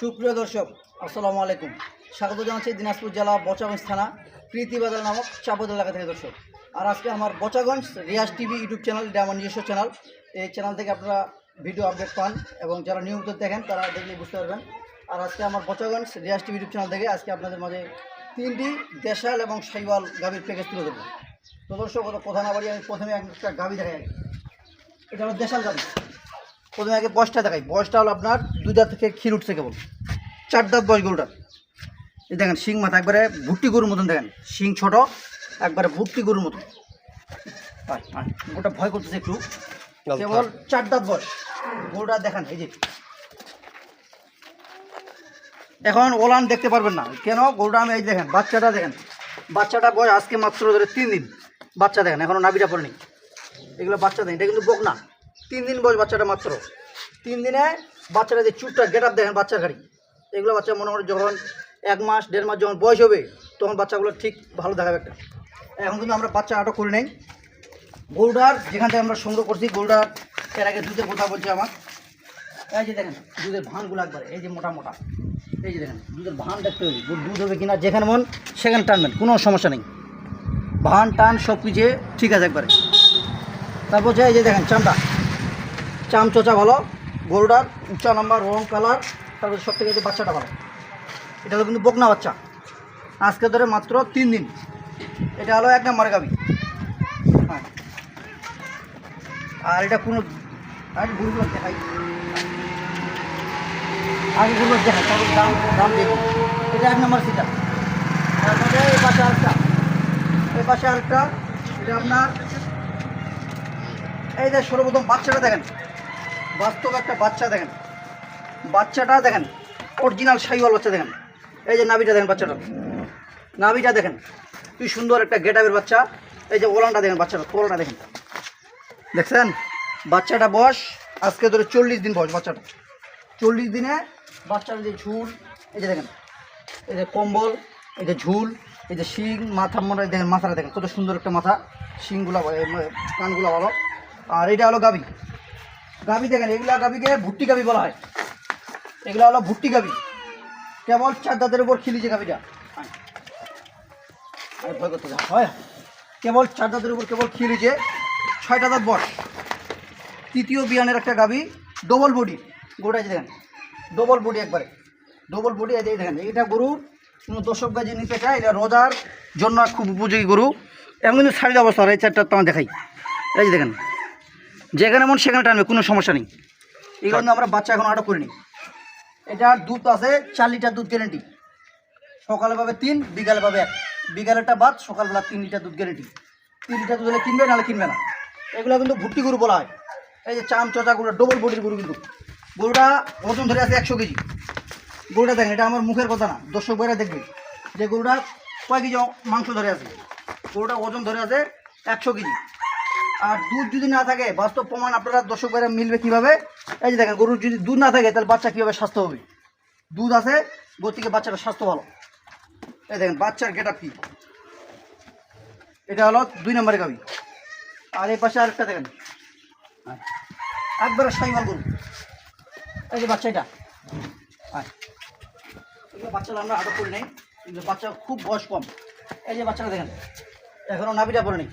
সুপ্রিয় দর্শক, আসসালামু আলাইকুম। স্বাগত জানাচ্ছি দিনাজপুর জেলা বচাগঞ্জ থানা প্রীতিবাজার নামক চাপদ এলাকা থেকে দর্শক। আর আজকে আমার Bachaganj Riyaz TV YouTube channel এটা আমার নিজস্ব চ্যানেল, এই চ্যানেল থেকে আপনারা ভিডিও আপডেট পান এবং যারা নিয়মিত দেখেন, তারা দেখলে বুঝতে পারবেন। আর আজকে আমার Bachaganj Riyaz TV YouTube channel থেকে আজকে আপনাদের মাঝে তিনটি দেশাল এবং সাইওয়াল গাভীর প্যাকেজ তুলে দেবো তো দর্শক কথা না আমি প্রথমে একটা গাভী দেখাই। এটা হলো দেশাল গাভী। প্রথমে আগে বয়সটা দেখাই। বয়সটা হলো আপনার দুই দাঁত থেকে ক্ষীর উঠছে কেবল। চার দাঁত বয়স গরুটার। এই দেখেন শিং মাথা একবারে ভুট্টি গরুর মতন দেখেন। শিং ছোট একবারে ভুট্টি গরুর মতন। আয়, ভয় করতেছে একটু। কেবল চার দাঁত বয়স। গরুটা দেখেন এই যে। এখন ওলান দেখতে পারবেন না। কেন? গরুটা আমি এই দেখেন বাচ্চাটা দেখেন। বাচ্চাটা বয়স আজকে মাত্র ধরে তিন দিন। বাচ্চা দেখেন এখনও নাবিটা পড়েনি। এগুলো বাচ্চা দেন এটা কিন্তু বোক না তিন দিন বয়স বাচ্চাটা মাত্র। তিন দিনে বাচ্চারা যে চুপটা গেট আপ দেখেন বাচ্চার গাড়ি। এগুলো বাচ্চা মনে হয় যখন এক মাস, দেড় মাস যখন বয়স হবে, তখন বাচ্চাগুলো ঠিক ভালো দেখাবে একটা। এখন কিন্তু আমরা বাচ্চা আটক করে নেই। গরুটার যেখান থেকে আমরা সংগ্রহ করছি, গরুটার এর আগে দুধের কথা বলছে আমার। এই যে দেখেন, দুধের ভানগুলো একবারে, এই যে মোটা মোটা। এই যে দেখেন, দুধের ভান দেখতে হবে। দুধ হবে কিনা, যেখানে মন, সেখানে টানবেন কোনো সমস্যা নেই। ভান টান, সব কিছু ঠিক আছে একবারে। তারপর যে এই যে দেখেন চামটা চাম চোচা ভালো। গরুটার উঁচা নাম্বার, রং কালার তারপরে সব থেকে যে বাচ্চাটা ভালো এটা হলো কিন্তু বকনা বাচ্চা। আজকে ধরে মাত্র তিন দিন। এটা হলো এক নম্বরে গাবি হ্যাঁ। আর এটা কোনো আর গরুগুলো দেখাই। আগে গরুগুলো দেখাই, তারপর দাম দাম দেখি। এটা এক নম্বর সিটা। তারপরে এই পাশে আরেকটা। এই পাশে আরেকটা। এটা আপনার এই যে সর্বপ্রথম বাচ্চাটা দেখেন। বাস্তব একটা বাচ্চা দেখেন। বাচ্চাটা দেখেন অরিজিনাল সাইওয়াল বাচ্চা দেখেন। এই যে নাভিটা দেখেন বাচ্চাটা। নাভিটা দেখেন, কি সুন্দর একটা গেটাবের বাচ্চা। এই যে ওলানটা দেখেন বাচ্চাটা, ওলানটা দেখেন। দেখছেন? বাচ্চাটা বয়স আজকে ধরে চল্লিশ দিন বয়স বাচ্চাটা। চল্লিশ দিনে বাচ্চার যে ঝুল, এই যে দেখেন, এই যে কম্বল, এই যে ঝুল, এই যে শিং, মাথা মনে দেখেন মাথাটা দেখেন, কত সুন্দর একটা মাথা, শিংগুলা কানগুলা ভালো। আর এটা হলো গাবি গাবি দেখেন, এগুলা গাবিকে ভুট্টি গাবি বলা হয়। এগুলা হলো ভুট্টি গাবি। কেবল চার দাঁতের উপর খিলিছে গাবিটা। ভয় করতে হয় কেবল চার দাঁতের উপর কেবল খিলিছে ছয়টা দাঁত বয়স তৃতীয় বিয়ানের একটা গাবি, ডবল বডি। গোটা দেখেন, ডবল বডি একবারে। ডবল বডি এই দেখেন এটা গরুর কোনো দর্শক গাজি নিতে চায়, এটা রোজার জন্য খুব উপযোগী গরু। এমন শাড়ির অবস্থা এই চারটা তোমার দেখাই। এই যে দেখেন যেখানে মন সেখানে টানবে কোনো সমস্যা নেই। এই কারণে আমরা বাচ্চা এখন আটক করিনি এটার দুধ আছে চার লিটার দুধ গ্যারেন্টি সকালে পাবে তিন বিকালে পাবে এক। বিকালেরটা বাদ সকালবেলা তিন লিটার দুধ গ্যারেন্টি তিন লিটার দুধ হলে কিনবে নাহলে কিনবে না। এগুলো কিন্তু ভুট্টি গরু বলা হয়। এই যে চাম চচা গরু ডবল বডির গরু কিন্তু। গরুটা ওজন ধরে আছে একশো কেজি। গরুটা দেখেন এটা আমার মুখের কথা না দর্শক ভাইরা দেখবে যে গরুটা কয় কেজি মাংস ধরে আছে? গরুটা ওজন ধরে আছে একশো কেজি। আর দুধ যদি না থাকে, বাস্তব প্রমাণ আপনারা দর্শক ভাইরা মিলবে কীভাবে? এই যে দেখেন, গরুর যদি দুধ না থাকে, তাহলে বাচ্চা কীভাবে স্বাস্থ্য হবে? দুধ আছে গরু থেকে বাচ্চাটা স্বাস্থ্য ভালো। এই দেখেন, বাচ্চার গেট আপ কী? এটা হলো দুই নম্বরের গাবি। আর এই পাশে আরেকটা দেখেন। একবারে সাইমাল গরু। এই যে বাচ্চা এটা। এগুলো বাচ্চারা আমরা আটক করি নাই, কিন্তু বাচ্চা খুব বয়স কম। এই যে বাচ্চাটা দেখেন এখনও নাবিটা পড়ে নেই।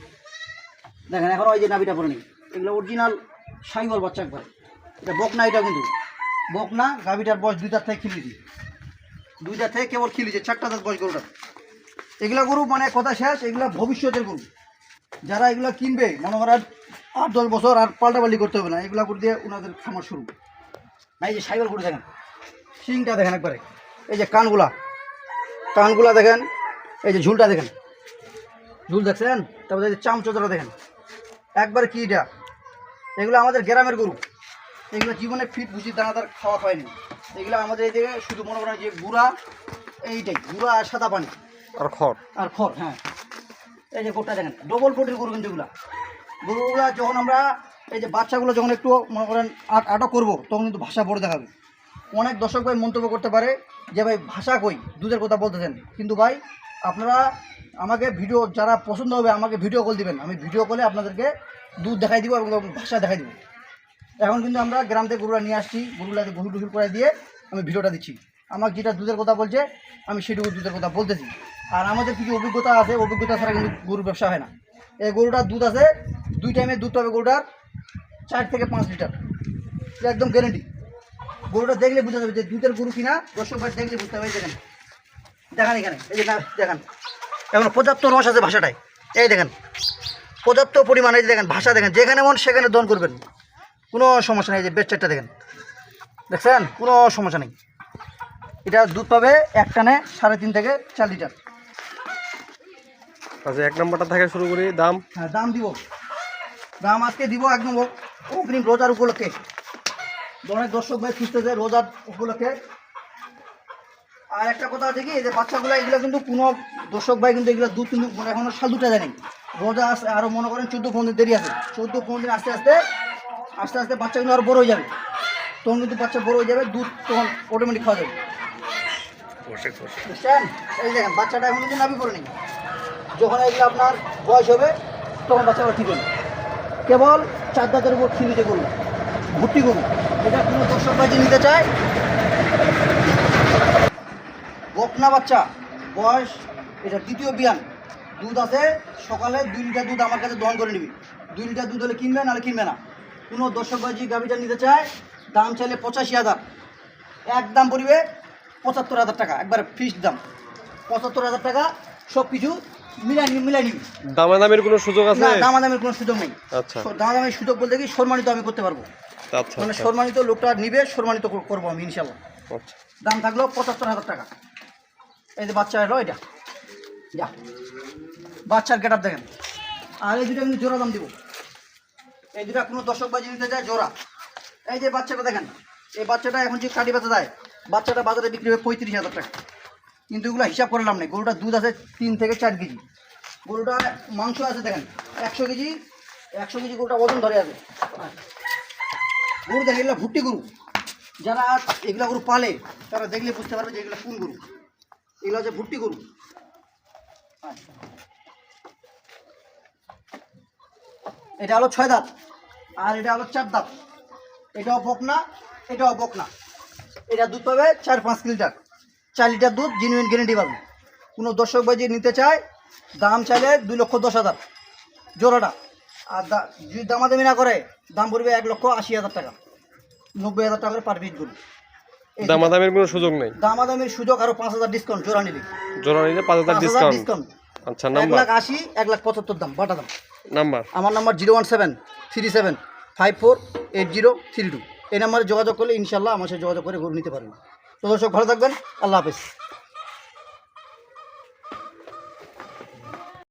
দেখেন, এখন ওই যে নাবিটা পড়ে নেই। এগুলো অরিজিনাল সাইবল বাচ্চা একবারে। এটা বকনা এটা কিন্তু। বকনা, গাভিটার বয়স দুইটার থেকে খিলিছি দুইটা থেকে কেবল খিলিছে চারটা দাঁত বয়স গরুটা এগুলা গরু মানে কথা শেষ, এগুলা ভবিষ্যতের গরু। যারা এগুলা কিনবে, মনে করেন আট, দশ বছর আর পাল্টাপাল্টি করতে হবে না, এগুলা করে দিয়ে ওনাদের খামার শুরু। না, এই যে সাইকেল করে দেখেন, শিংটা দেখেন একবারে। এই যে কানগুলা কানগুলা দেখেন, এই যে ঝুলটা দেখেন। ঝুল দেখছেন? তারপরে এই যে চামচোদরা দেখেন। একবারে কি এটা? এগুলো আমাদের গ্রামের গরু। এগুলো জীবনে ফিট ভুসি দানাদার খাওয়া খায়নি এগুলো আমাদের এই দিকে শুধু মনে করেন যে গুড়া এইটাই গুড়া আর সাদা পানি। আর খড়। আর খড় হ্যাঁ। এই যে গোটা দেখেন ডবল কোটির গরু কিন্তু এগুলা। গরুগুলা যখন আমরা এই যে বাচ্চাগুলো যখন একটু মনে করেন আট আটক করব তখন কিন্তু ভাষা বড় দেখাবে। অনেক দর্শক ভাই মন্তব্য করতে পারে যে ভাই ভাষা কই? দুধের কথা বলতেছেন। কিন্তু ভাই আপনারা আমাকে ভিডিও যারা পছন্দ হবে, আমাকে ভিডিও কল দিবেন। আমি ভিডিও কলে আপনাদেরকে দুধ দেখাই দিব এবং ভাষা দেখাই দিব। এখন কিন্তু আমরা গ্রাম থেকে গরুরা নিয়ে আসছি, গরুগুলাকে গরু টুসুর করে দিয়ে আমি ভিডিওটা দিচ্ছি। আমাকে যেটা দুধের কথা বলছে, আমি সেটুকু দুধের কথা বলতেছি। আর আমাদের কিছু অভিজ্ঞতা আছে, অভিজ্ঞতা ছাড়া কিন্তু গরুর ব্যবসা হয় না। এই গরুটার দুধ আছে, দুই টাইমে দুধ পাবে গরুটার চার থেকে পাঁচ লিটার। একদম গ্যারেন্টি গরুটা দেখলে বুঝতে হবে যে দুধের গরু কিনা, দর্শক ভাই দেখলে বুঝতে হবে দেখেন। দেখান এখানে এই যে না দেখেন। এখন পর্যাপ্ত রস আছে ভাষাটায়। এই দেখেন পর্যাপ্ত পরিমাণে এই যে দেখেন ভাষা দেখেন যেখানে মন সেখানে দন করবেন। কোনো সমস্যা নেই যে বেচারটা দেখেন। দেখছেন? কোনো সমস্যা নেই। এটা দুধ পাবে এক টানে সাড়ে তিন থেকে চার লিটার। আচ্ছা এক নম্বরটা থেকে শুরু করি দাম? হ্যাঁ দাম দিব। দাম আজকে দিব এক নম্বর অগ্রিম রোজার উপলক্ষে। অনেক দর্শক ভাই খুঁজতেছে রোজার উপলক্ষে। আর একটা কথা আছে কি এই যে বাচ্চাগুলো এগুলো কিন্তু কোনো দর্শক ভাই কিন্তু এগুলো দুধ কিন্তু মানে এখনও সাল দুটা দেয়নি। রোজা আছে আরও মনে করেন চোদ্দ পনেরো দিন দেরি আছে। চোদ্দ পনেরো দিন আস্তে আস্তে আস্তে আস্তে বাচ্চা কিন্তু আরও বড় হয়ে যাবে। তখন কিন্তু বাচ্চা বড় হয়ে যাবে দুধ তখন অটোমেটিক খাওয়া যাবে। বুঝছেন? এই দেখেন বাচ্চাটা এখন কিন্তু নাবি পড়ে নেই যখন এগুলো আপনার বয়স হবে তখন বাচ্চাটা ঠিক হবে। কেবল চার দাঁতের উপর খিলিতে করুন ভর্তি করুন। এটা কোনো দর্শক ভাই যে নিতে চায় বকনা বাচ্চা। বয়স এটা দ্বিতীয় বিয়ান। দুধ আছে সকালে দুই লিটার দুধ আমার কাছে দহন করে নিবি। দুই লিটার দুধ হলে কিনবে নাহলে কিনবে না। কোনো দর্শক ভাই যে গাভিটা নিতে চায় দাম চাইলে পঁচাশি হাজার। এক দাম পড়বে পঁচাত্তর হাজার টাকা একবারে ফিক্সড দাম। পঁচাত্তর হাজার টাকা সব কিছু মিলাই নিবি মিলাই নিবি। দামাদামির কোনো সুযোগ আছে? না দামাদামের কোনো সুযোগ নেই। আচ্ছা। দামাদামের সুযোগ বলতে কি সম্মানিত আমি করতে পারব। আচ্ছা মানে আচ্ছা। সম্মানিত লোকটা নিবে সম্মানিত করব আমি ইনশাল্লাহ আচ্ছা। দাম থাকল পঁচাত্তর হাজার টাকা। এই যে বাচ্চা এলো এটা। যা। বাচ্চার গেট দেখেন। আর এই দুটো কিন্তু জোড়া দাম দিব। এই দুটা কোনো দর্শক বাজি নিতে যায় জোড়া। এই যে বাচ্চাটা দেখেন, এই বাচ্চাটা এখন যে কাটি বাচ্চা দেয়, বাচ্চাটা বাজারে বিক্রি হবে পঁয়ত্রিশ হাজার টাকা। কিন্তু এগুলো হিসাব করলাম না গরুটার দুধ আছে তিন থেকে চার কেজি। গরুটা মাংস আছে দেখেন, একশো কেজি একশো কেজি গরুটা ওজন ধরে আছে। গরু দেখেন এগুলো ভুট্টি গরু। যারা এগুলো গরু পালে, তারা দেখলে বুঝতে পারবে যে এগুলো কোন গরু। এগুলো হচ্ছে ভুট্টি গরু। এটা হলো ছয় দাঁত, আর এটা হলো চার দাঁত। এটাও বকনা এটাও বকনা। এটা দুধ পাবে চার পাঁচ লিটার। চার লিটার দুধ জেনুইন গ্যারেন্টি পাবে। কোনো দর্শক ভাই নিতে চায়, দাম চাইলে দুই লক্ষ দশ হাজার। জোড়াটা। আর যদি দামাদামি না করে, দাম পড়বে এক লক্ষ আশি হাজার টাকা। নব্বই হাজার টাকা করে পার পিস গরু। দামাদামির কোনো সুযোগ নেই। দামাদামের সুযোগ আরও পাঁচ হাজার ডিসকাউন্ট জোড়া নিলে জোড়া নিলে পাঁচ হাজার ডিসকাউন্ট আচ্ছা এক নাম্বার লাখ আশি এক লাখ পঁচাত্তর দাম বাটা দাম। নাম্বার আমার number zero one seven three seven five four eight zero three two. এই নাম্বারে যোগাযোগ করলে ইনশাল্লাহ আমার সাথে যোগাযোগ করে ঘুরে নিতে পারবেন। তো দর্শক ভালো থাকবেন। আল্লাহ হাফেজ।